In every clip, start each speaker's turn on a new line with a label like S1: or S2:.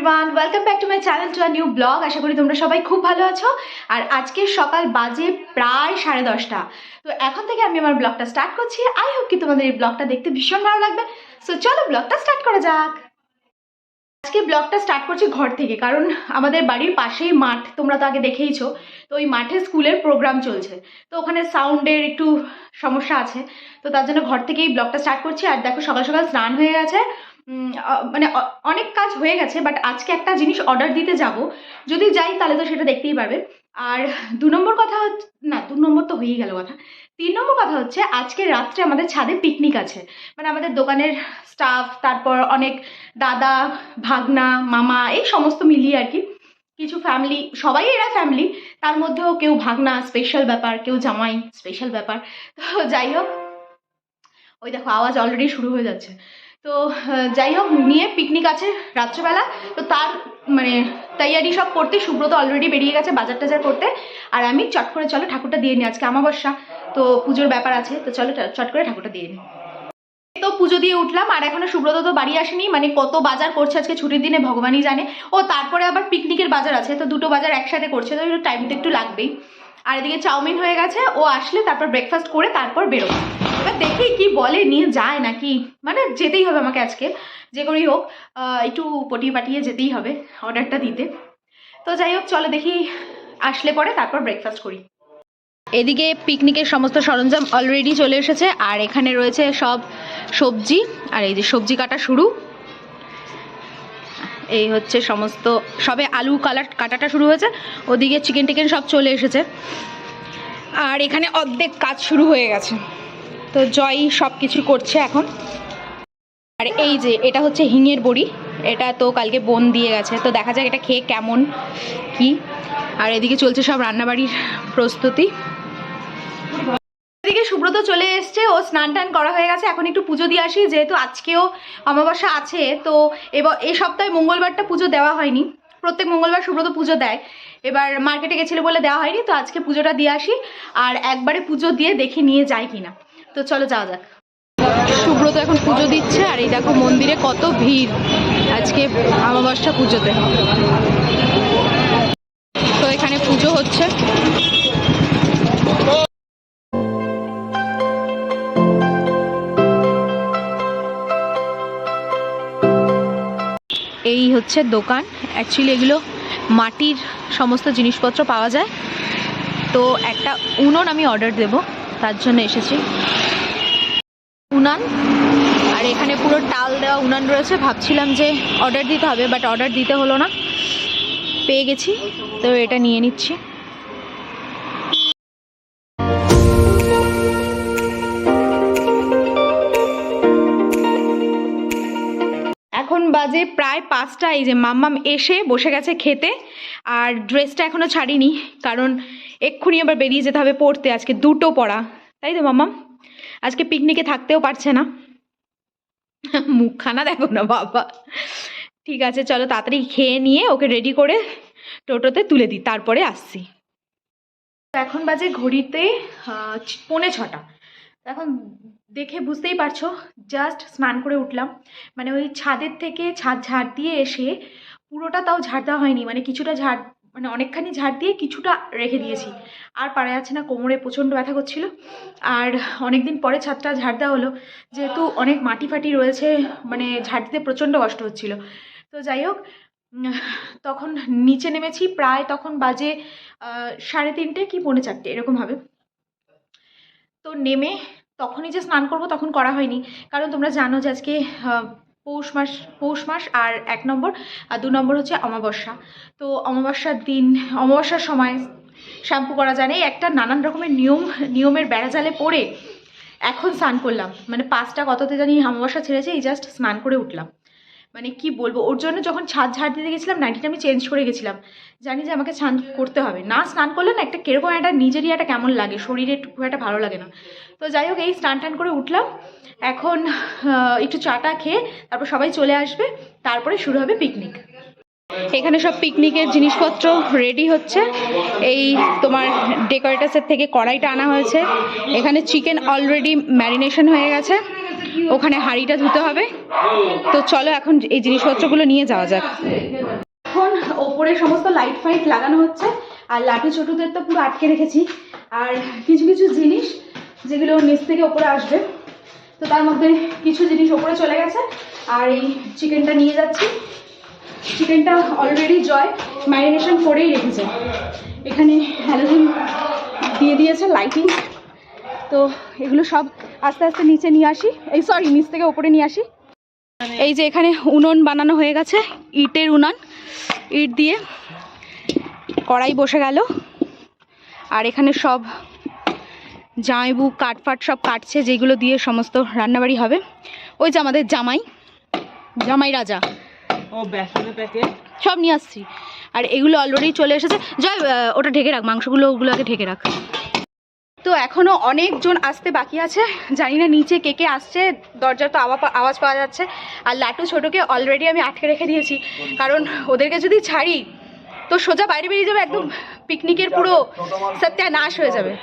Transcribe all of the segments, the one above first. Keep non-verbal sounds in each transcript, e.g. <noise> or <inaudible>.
S1: Everyone welcome back to my channel to a new blog আশা করি তোমরা সবাই খুব ভালো আছো। আর আজকে সকাল বাজে প্রায় সাড়ে দশটা। তো এখন থেকে আমি আমার ব্লগটা স্টার্ট করছি। আই হোপ কি তোমাদের এই ব্লগটা দেখতে ভীষণ ভালো লাগবে। সো চলো ব্লগটা স্টার্ট করা যাক। আজকে ব্লগটা স্টার্ট করছি ঘর থেকে, কারণ আমাদের বাড়ির পাশেই মাঠ, তোমরা তো আগে দেখেইছো। তো ওই মাঠে স্কুলের প্রোগ্রাম চলছে। তো ওখানে সাউন্ডের একটু সমস্যা আছে। তো তার জন্য ঘর থেকেই ব্লগটা স্টার্ট করছি। আর দেখো সকাল সকাল স্নান হয়ে গেছে। মানে অনেক কাজ হয়ে গেছে বাট আজকে একটা জিনিস অর্ডার দিতে যাব। যদি যাই তাহলে তো সেটা দেখতেই পারবে। আর দু নম্বর কথা হচ্ছে না, দু নম্বর তো হয়েই গেল কথা। তিন নম্বর কথা হচ্ছে, আজকে রাত্রে আমাদের ছাদে পিকনিক আছে। মানে আমাদের দোকানের স্টাফ তারপর অনেক দাদা, ভাগনা, মামা, এই সমস্ত মিলিয়ে আর কি। কিছু ফ্যামিলি সবাই এরা ফ্যামিলি তার মধ্যেও কেউ ভাগনা স্পেশাল ব্যাপার, কেউ জামাই স্পেশাল ব্যাপার। তো যাই হোক, ওই দেখো, আওয়াজ অলরেডি শুরু হয়ে যাচ্ছে। তো যাই হোক, নিয়ে পিকনিক আছে রাত্রেবেলা। তো তার মানে তৈয়ারি সব করতে সুব্রত অলরেডি বেরিয়ে গেছে বাজার টাজার করতে। আর আমি চট করে, চলো ঠাকুরটা দিয়ে নিই আজকে আমাবস্যা তো পুজোর ব্যাপার আছে, তো চলো চট করে ঠাকুরটা দিয়ে নিই তো পুজো দিয়ে উঠলাম, আর এখনও সুব্রত তো বাড়ি আসেনি মানে কত বাজার করছে আজকে ছুটির দিনে ভগবানই জানে। ও, তারপরে আবার পিকনিকের বাজার আছে, তো দুটো বাজার একসাথে করছে, তো টাইম তো একটু লাগবেই। আর এদিকে চাউমিন হয়ে গেছে, ও আসলে তারপর ব্রেকফাস্ট করে তারপর বেরোবো। এবার দেখি কি বলে, নিয়ে যায় নাকি? মানে যেতেই হবে আমাকে আজকে। যে করেই হোক একটু পটিয়ে পাটিয়ে যেতেই হবে অর্ডারটা দিতে। তো যাই হোক, চলো দেখি, আসলে পরে তারপর ব্রেকফাস্ট করি। এদিকে পিকনিকের সমস্ত সরঞ্জাম অলরেডি চলে এসেছে, আর এখানে রয়েছে সব সবজি। আর এই যে সবজি কাটা শুরু। এই হচ্ছে সমস্ত, সবে আলু কালার কাটাটা শুরু হয়েছে। ওদিকে চিকেন টিকেন সব চলে এসেছে। আর এখানে অর্ধেক কাজ শুরু হয়ে গেছে। তো জয় সব কিছু করছে এখন। আর এই যে, এটা হচ্ছে হিঙের বড়ি। এটা তো কালকে বোন দিয়ে গেছে। তো দেখা যাক এটা খেয়ে কেমন, কি। আর এদিকে চলছে সব রান্নাবাড়ির প্রস্তুতি। এদিকে সুব্রত চলে এসছে। ও স্নান টান করা হয়ে গেছে। এখন একটু পুজো দিয়ে আসি। যেহেতু আজকেও অমাবস্যা আছে, তো এবার এই সপ্তাহে মঙ্গলবারটা পুজো দেওয়া হয়নি। প্রত্যেক মঙ্গলবার সুব্রত পুজো দেয়। এবার মার্কেটে গেছিল বলে দেওয়া হয়নি। তো আজকে পুজোটা দিয়ে আসি। আর একবারে পুজো দিয়ে দেখে নিয়ে যাই কিনা। তো চলো যাওয়া যাক। সুব্রত এখন পুজো দিচ্ছে, আর এই দেখো মন্দিরে কত ভিড়। আজকে অমাবস্যা পুজোতে। তো এখানে পুজো হচ্ছে। এই হচ্ছে দোকান। অ্যাকচুয়ালি এগুলো মাটির সমস্ত জিনিসপত্র পাওয়া যায়। তো একটা উনুন আমি অর্ডার দেব। তার জন্য এসেছি। উনান, আর এখানে পুরো টাল দেওয়া উনান রয়েছে। ভাবছিলাম যে অর্ডার দিতে হবে বাট অর্ডার দিতে হলো না। পেয়ে গেছি, তো এটা নিয়ে নিচ্ছি। এখন বাজে প্রায় পাঁচটা, এই যে মাম্মাম এসে বসে গেছে খেতে, আর ড্রেসটা এখনও ছাড়িনি, কারণ এক্ষুনি আবার বেরিয়ে যেতে হবে পড়তে, আজকে দুটো পড়া। তাই তো মামা আজকে পিকনিকে থাকতেও পারছে না। মুখখানা দেখো না, বাবা। ঠিক আছে, চলো তাড়াতাড়ি খেয়ে নিয়ে ওকে রেডি করে টোটোতে তুলে দিই, তারপরে আসছি। এখন বাজে ঘড়িতে পৌনে ছটা। এখন দেখে বুঝতেই পারছ জাস্ট স্নান করে উঠলাম। মানে ওই ছাদের থেকে ছাদ ঝাড় দিয়ে এসে পুরোটা তাও ঝাড় দেওয়া হয়নি মানে কিছুটা ঝাড় মানে অনেকখানি ঝাড় দিয়ে কিছুটা রেখে দিয়েছি। আর পারা যাচ্ছে না কোমরে প্রচণ্ড ব্যথা করছিল। আর অনেকদিন পরে ছাদটা ঝাড় দেওয়া হলো। যেহেতু অনেক মাটি ফাটি রয়েছে মানে ঝাড় দিতে প্রচণ্ড কষ্ট হচ্ছিল। তো যাই হোক তখন নিচে নেমেছি, প্রায় তখন বাজে সাড়ে তিনটে কি পৌনে চারটে, এরকম হবে তো নেমে তখনই যে স্নান করব তখন করা হয়নি। কারণ তোমরা জানো যে আজকে পৌষ মাস পৌষ মাস আর এক নম্বর, আর দু নম্বর হচ্ছে অমাবস্যা। তো অমাবস্যার দিন, অমাবস্যার সময় শ্যাম্পু করা যায় একটা নানান রকমের নিয়ম, নিয়মের বেড়াজালে পড়ে এখন স্নান করলাম। মানে পাঁচটা কততে জানি অমাবস্যা ছেড়েছে, এই জাস্ট স্নান করে উঠলাম। মানে কি বলব? ওর জন্য যখন ছাদ ঝাড় দিতে গেছিলাম নাইটিটা আমি চেঞ্জ করে গেছিলাম। জানি যে আমাকে স্নান করতে হবে। না স্নান করলে না একটা কীরকম একটা নিজেরই একটা কেমন লাগে, শরীরে খুব একটা ভালো লাগে না। তো যাই হোক, এই স্নান টান করে উঠলাম। এখন একটু চাটা খেয়ে তারপর সবাই চলে আসবে। তারপরে শুরু হবে পিকনিক এখানে সব পিকনিকের জিনিসপত্র রেডি হচ্ছে। এই তোমার ডেকোরেটাসের থেকে কড়াইটা আনা হয়েছে। এখানে চিকেন অলরেডি ম্যারিনেশন হয়ে গেছে। ওখানে হাঁড়িটা ধুতে হবে। তো চলো এখন এই জিনিসপত্রগুলো নিয়ে যাওয়া যাক। এখন ওপরে সমস্ত লাইট ফাইট লাগানো হচ্ছে, আর লাঠি ছোটদের তো পুরো আটকে রেখেছি। আর কিছু কিছু জিনিস যেগুলো নিচ থেকে ওপরে আসবে, তো তার মধ্যে কিছু জিনিস ওপরে চলে গেছে। আর এই চিকেনটা নিয়ে যাচ্ছি। চিকেনটা অলরেডি জয় ম্যারিনেশন করেই রেখেছে। এখানে হ্যালোজিন দিয়ে দিয়েছে লাইটিং তো এগুলো সব আস্তে আস্তে নিচে নিয়ে আসি। এই সরি নিচ থেকে ওপরে নিয়ে আসি। এই যে এখানে উনুন বানানো হয়ে গেছে ইটের উনান। ইট দিয়ে কড়াই বসে গেল। আর এখানে সব জামাইবু কাঠফাট সব কাটছে যেগুলো দিয়ে সমস্ত রান্নাবাড়ি হবে। ওই যে আমাদের জামাই জামাই রাজা।
S2: ও বেসনের প্যাকেট?
S1: সব নিয়ে আসছি। আর এগুলো অলরেডি চলে এসেছে। জয় ওটা ঢেকে রাখ মাংসগুলো ওগুলো আগে ঢেকে রাখ। তো এখনও অনেকজন আসতে বাকি আছে। জানি না নিচে কে কে আসছে, দরজার তো আওয়া- আওয়াজ পাওয়া যাচ্ছে। আর লাটু ছোটোকে অলরেডি আমি আটকে রেখে দিয়েছি। কারণ ওদেরকে যদি ছাড়ি, তো সোজা বাইরে বেরিয়ে যাবে একদম পিকনিকের পুরো সত্যানাশ হয়ে যাবে।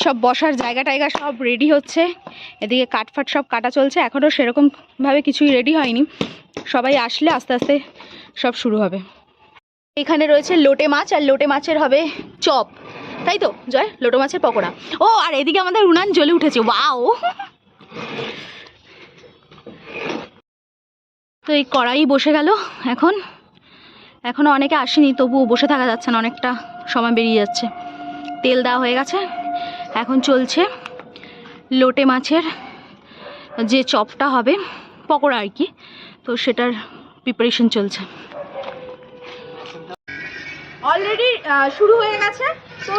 S1: সব বসার জায়গা টায়গা সব রেডি হচ্ছে। এদিকে কাঠফাট সব কাটা চলছে। এখনও সেরকমভাবে কিছুই রেডি হয়নি। সবাই আসলে আস্তে আস্তে সব শুরু হবে। এখানে রয়েছে লোটে মাছ, আর লোটে মাছের হবে চপ। তাই তো, জয়, লোটো মাছের পকোড়া। ও, আর এদিকে আমাদের উনান জ্বলে উঠেছে, ওয়াও। তো এই কড়াই বসে গেল এখন। এখনও অনেকে আসেনি, তবুও বসে থাকা যাচ্ছে না, অনেকটা সময় বেরিয়ে যাচ্ছে। তেল দেওয়া হয়ে গেছে, এখন চলছে লোটে মাছের যে চপটা হবে, পকোড়া আর কি। তো সেটার প্রিপারেশন চলছে। অলরেডি শুরু হয়ে গেছে। তো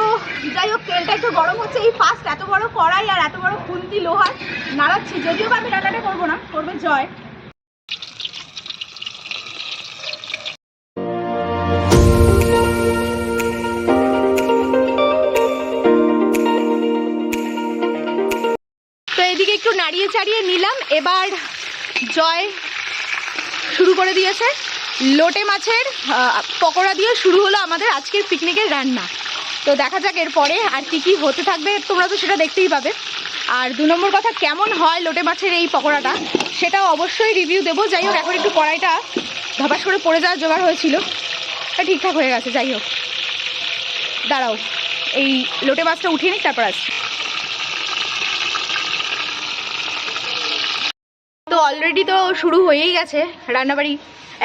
S1: যাই হোক, তেলটা একটু গরম হচ্ছে। এই ফার্স্ট এত বড় কড়াই আর এত বড় খুন্তি লোহার নাড়াচ্ছি। যদিও বা আমি রান্নাটা করব না, করবে জয়। এদিকে একটু নাড়িয়ে নিলাম। এবার জয় শুরু করে দিয়েছে। লোটে মাছের পকোড়া দিয়ে শুরু হলো আমাদের আজকের পিকনিকের রান্না। তো দেখা যাক এরপরে আর কি কি হতে থাকবে। তোমরা তো সেটা দেখতেই পাবে। আর দু নম্বর কথা, কেমন হয় লোটে মাছের এই পকোড়াটা? সেটাও অবশ্যই রিভিউ দেবো। যাই হোক, এখন একটু কড়াইটা ধপাস করে পড়ে যাওয়ার জোগাড় হয়েছিল। তা ঠিকঠাক হয়ে গেছে, যাই হোক। দাঁড়াও, এই লোটে মাছটা উঠিয়ে নিই, তারপর আসছি। তো অলরেডি তো শুরু হয়েই গেছে রান্নাবাড়ি।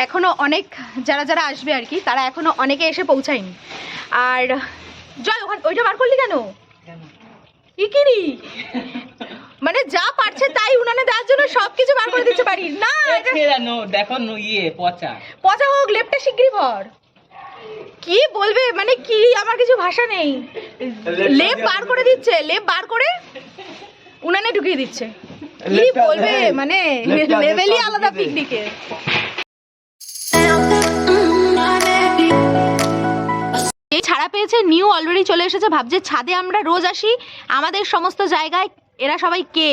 S1: এখনও অনেক, যারা যারা আসবে আর কি, তারা এখনও অনেকে এসে পৌঁছায়নি। আর জয় ওখান ওইটা বার করলি কেন? ইকিরি। মানে যা পারছে তাই উনানে দেওয়ার জন্য সব কিছু বার করে দিচ্ছে পারি না
S2: দেখো ইয়ে পচা।
S1: পচা হোক লেপটা শিগগিরই ভর। কি বলবে মানে কি আমার কিছু ভাষা নেই। লেপ বার করে দিচ্ছে লেপ বার করে উনানে ঢুকিয়ে দিচ্ছে। কি বলবে মানে লেভেলই আলাদা পিকনিকের। এই ছাড়া পেয়েছে, নিউ অলরেডি চলে এসেছে, ভাবছে ছাদে আমরা রোজ আসি। আমাদের সমস্ত জায়গায় এরা সবাই কে?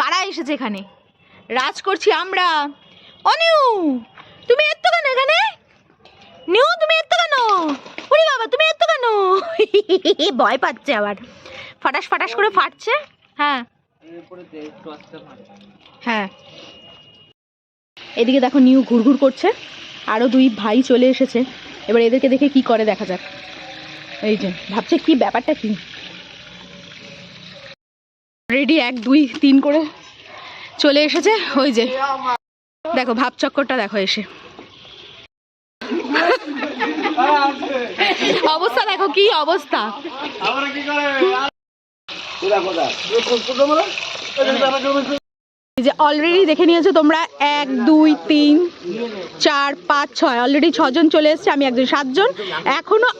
S1: কারা এসেছে এখানে? রাজ করছি আমরা। অনিউ, তুমি এত কেন এখানে? নিউ, তুমি এত কেন? ওরে বাবা, তুমি এত কেন? ভয় পাচ্ছে আবার। ফাটাস ফাটাস করে ফাটছে। হ্যাঁ। হ্যাঁ। এদিকে দেখো নিউ ঘুরঘুর করছে। আরও দুই ভাই চলে এসেছে। এবার এদেরকে দেখে কি করে দেখা যাক। এই যে, ভাবছে কি ব্যাপারটা কি? রেডি এক, দুই, তিন করে চলে এসেছে। ওই যে, দেখো, ভাব চক্করটা দেখো এসে। অবস্থা দেখো, কি অবস্থা? যে অলরেডি দেখে নিয়েছো তোমরা এক দুই তিন চার পাঁচ ছয়। অলরেডি ছজন চলে এসছে আমি একজন সাতজন। এখনও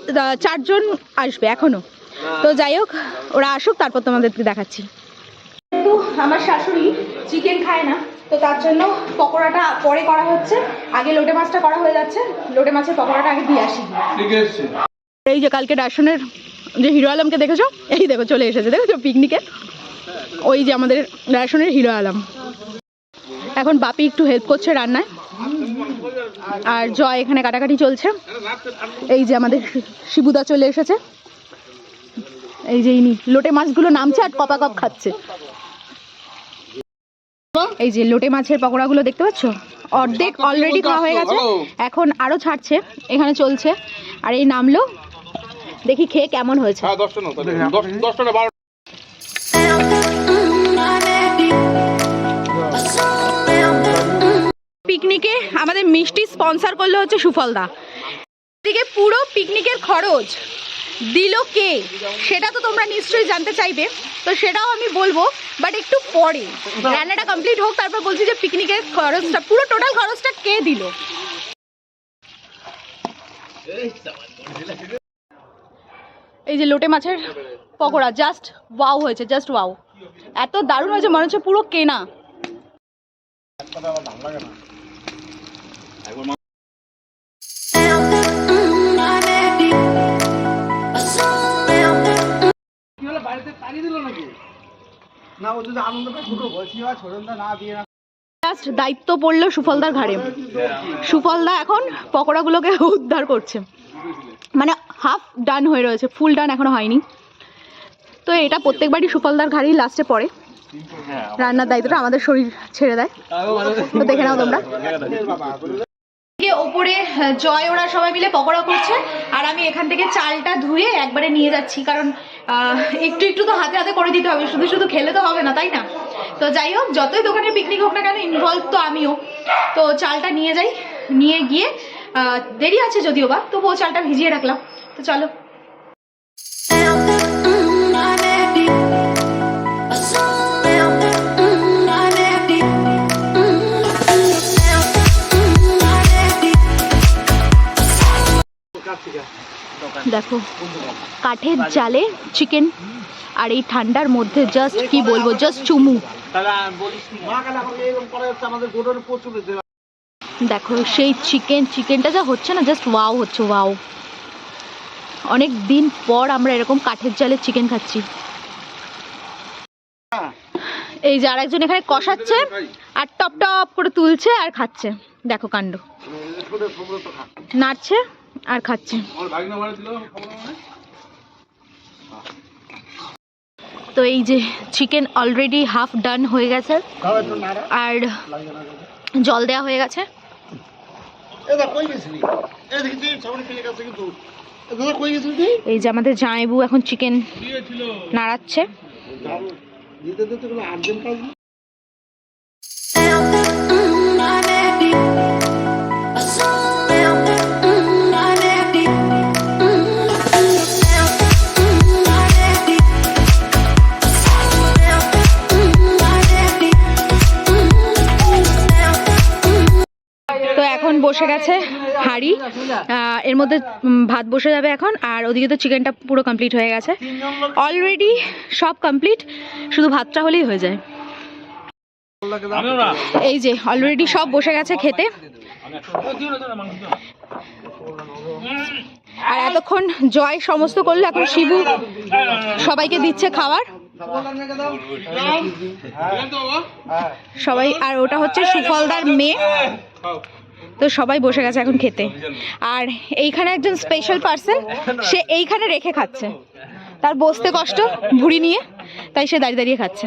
S1: চারজন আসবে এখনও। তো যাই হোক ওরা আসুক তারপর তোমাদেরকে দেখাচ্ছি। আমার শাশুড়ি চিকেন খায় না তো তার জন্য পকোড়াটা পরে করা হচ্ছে। আগে লোটে মাছটা করা হয়ে যাচ্ছে লোটে মাছের পকোড়াটা আগে দিয়ে আসি। এই যে কালকে ডার্শনের যে হিরো আলমকে দেখেছ? এই দেখো চলে এসেছে দেখেছ? পিকনিকে। ওই যে আমাদের ডার্শনের হিরো আলম। এখন বাপি একটু হেল্প করছে রান্নায়। আর জয় এখানে কাটাকাটি চলছে। এই যে আমাদের শিবুদা চলে এসেছে। এই যে ইনি, লোটে মাছগুলো নামছে আর কপা কপ খাচ্ছে। এই যে লোটে মাছের পকোড়াগুলো দেখতে পাচ্ছ? অর্ধেক অলরেডি খাওয়া হয়ে গেছে। এখন আরও ছাড়ছে। এখানে চলছে। আর এই নামলো। দেখি খেয়ে কেমন হয়েছে। পিকনিকে আমাদের মিষ্টি স্পন্সর করল হচ্ছে সুফলদা। এদিকে পুরো পিকনিকের খরচ দিল কে? সেটা তো তোমরা নিশ্চয়ই জানতে চাইবে। তো সেটাও আমি বলব বাট একটু পরে। রান্নাটা কমপ্লিট হোক, তারপর বলছি যে পিকনিকের খরচটা, পুরো টোটাল খরচটা কে দিল? এই যে লোটে মাছের পকোড়া জাস্ট ওয়াও হয়েছে জাস্ট ওয়াও এত দারুণ হয়েছে, মনে হচ্ছে পুরো কেনা।
S3: বাড়িতে তাড়িয়ে দিল নাকি? না ও যদি আনন্দ পায় ছোট বলছি বা ছোটনদা না দিয়ে না
S1: জাস্ট দায়িত্ব পড়ল সুফলদার ঘাড়ে। সুফলদা এখন পকোড়াগুলোকে <laughs> উদ্ধার করছে। মানে হাফ ডান হয়ে রয়েছে ফুল ডান এখনও হয়নি। তো এটা প্রত্যেকবারই সুফলদার ঘাড়েই লাস্টে পড়ে। রান্নার দায়িত্বটা আমাদের শরীর ছেড়ে দেয়। তো দেখে নাও তোমরা। <laughs> আহ, জয় ওরা সবাই মিলে পকোড়া করছে। আর আমি এখান থেকে চালটা ধুয়ে একবারে নিয়ে যাচ্ছি কারণ একটু একটু তো হাতে হাতে করে দিতে হবে শুধু শুধু খেলে তো হবে না তাই না? তো যাই হোক যতই দোকানে পিকনিক হোক না কেন ইনভলভ তো আমিও। তো চালটা নিয়ে যাই নিয়ে গিয়ে দেরি আছে যদিও বা তবুও চালটা ভিজিয়ে রাখলাম। তো চলো। দেখো কাঠের জালে চিকেন আর এই ঠান্ডার মধ্যে জাস্ট কি বলব জাস্ট চুমু। দেখো সেই চিকেন চিকেনটা যা হচ্ছে না জাস্ট ওয়াও হচ্ছে ওয়াও অনেক দিন পর আমরা এরকম কাঠের জালে চিকেন খাচ্ছি এই যে আর একজন এখানে কষাচ্ছে আর টপ টপ করে তুলছে আর খাচ্ছে দেখো কাণ্ড। নাড়ছে আর খাচ্ছে।
S3: নাই
S1: তো এই যে চিকেন অলরেডি হাফ ডান হয়ে গেছে। আর জল দেওয়া হয়ে গেছে। এই যে আমাদের জামাইবু এখন চিকেন নাড়াচ্ছে। বসে গেছে হাঁড়ি এর মধ্যে ভাত বসে যাবে এখন, আর ওদিকে তো চিকেনটা পুরো কমপ্লিট হয়ে গেছে। অলরেডি সব কমপ্লিট শুধু ভাতটা হলেই হয়ে যায়। এই যে অলরেডি সব বসে গেছে খেতে। আর এতক্ষণ জয় সমস্ত করল, এখন শিবু সবাইকে দিচ্ছে খাবার। সবাই, আর ওটা হচ্ছে সুফলদার মেয়ে। তো সবাই বসে গেছে এখন খেতে। আর এইখানে একজন স্পেশাল পার্সন সে এইখানে রেখে খাচ্ছে। তার বসতে কষ্ট ভুড়ি নিয়ে তাই সে দাঁড়িয়ে দাঁড়িয়ে খাচ্ছে।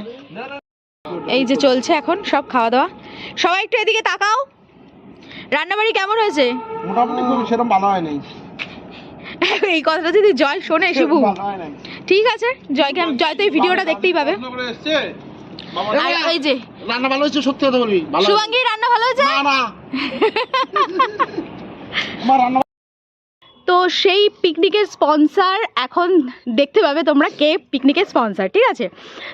S1: এই যে চলছে এখন সব খাওয়া দাওয়া সবাই একটু এদিকে তাকাও। রান্নাবাড়ি কেমন হয়েছে?
S3: মোটামুটি খুব সেরকম ভালো হয় <laughs>
S1: এই কথাটা যদি জয় শোনে শিবু
S3: ভালো
S1: ঠিক আছে জয়কে জয় তো এই ভিডিওটা দেখতেই পাবে।
S3: রান্না
S1: এই যে
S3: ভালো হয়েছে? সত্যি কথা বলবি? ভালো
S1: রান্না ভালো হয়েছে?
S3: না না। আমার রান্না
S1: তো সেই পিকনিকের স্পন্সর এখন দেখতে পাবে তোমরা কে পিকনিকের স্পন্সর ঠিক আছে?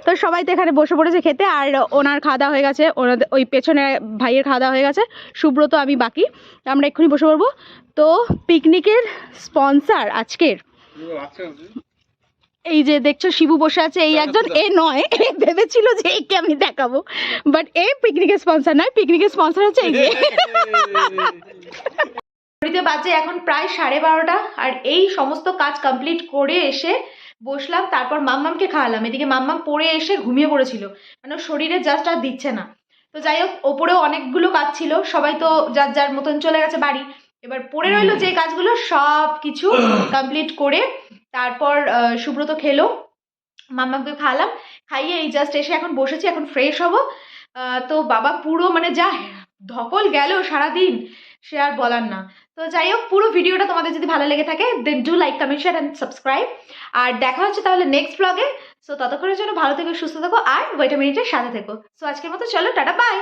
S1: তো সবাই তো এখানে বসে পড়েছে খেতে আর ওনার খাওয়া দাওয়া হয়ে গেছে ওনাদের ওই পেছনে ভাইয়ের খাওয়া দাওয়া হয়ে গেছে সুব্রত আমি বাকি আমরা এক্ষুনি বসে পড়ব। তো পিকনিকের স্পন্সর আজকের এই যে দেখছ শিবু বসে আছে এই একজন এ নয় এ ভেবেছিল যে একে আমি দেখাবো। বাট এ পিকনিকের স্পন্সর নয় পিকনিকের স্পন্সর হচ্ছে এই যে। <laughs> ঘড়িতে বাজে এখন প্রায় সাড়ে বারোটা আর এই সমস্ত কাজ কমপ্লিট করে এসে বসলাম তারপর মাম্মামকে খাওয়ালাম। এদিকে মাম্মাম পড়ে এসে ঘুমিয়ে পড়েছিল। মানে শরীরে জাস্ট আর দিচ্ছে না। তো যাই হোক ওপরেও অনেকগুলো কাজ ছিল সবাই তো যার যার মতন চলে গেছে বাড়ি। এবার পড়ে রইল যে কাজগুলো সব কিছু কমপ্লিট করে তারপর সুব্রত খেলো। মাম্মামকে খাওয়ালাম খাইয়ে এই জাস্ট এসে এখন বসেছি, এখন ফ্রেশ হব। তো বাবা পুরো মানে যা ধকল গেল সারাদিন, সে আর বলার না। তো যাই হোক, পুরো ভিডিওটা তোমাদের যদি ভালো লেগে থাকে then do like comment share and subscribe আর দেখা হচ্ছে তাহলে নেক্সট ব্লগে সো ততক্ষণের জন্য ভালো থেকো, সুস্থ থেকো, আর ওয়েটা মিনিটের সাথে থেকো। সো আজকের মতো চলো, টাটা বাই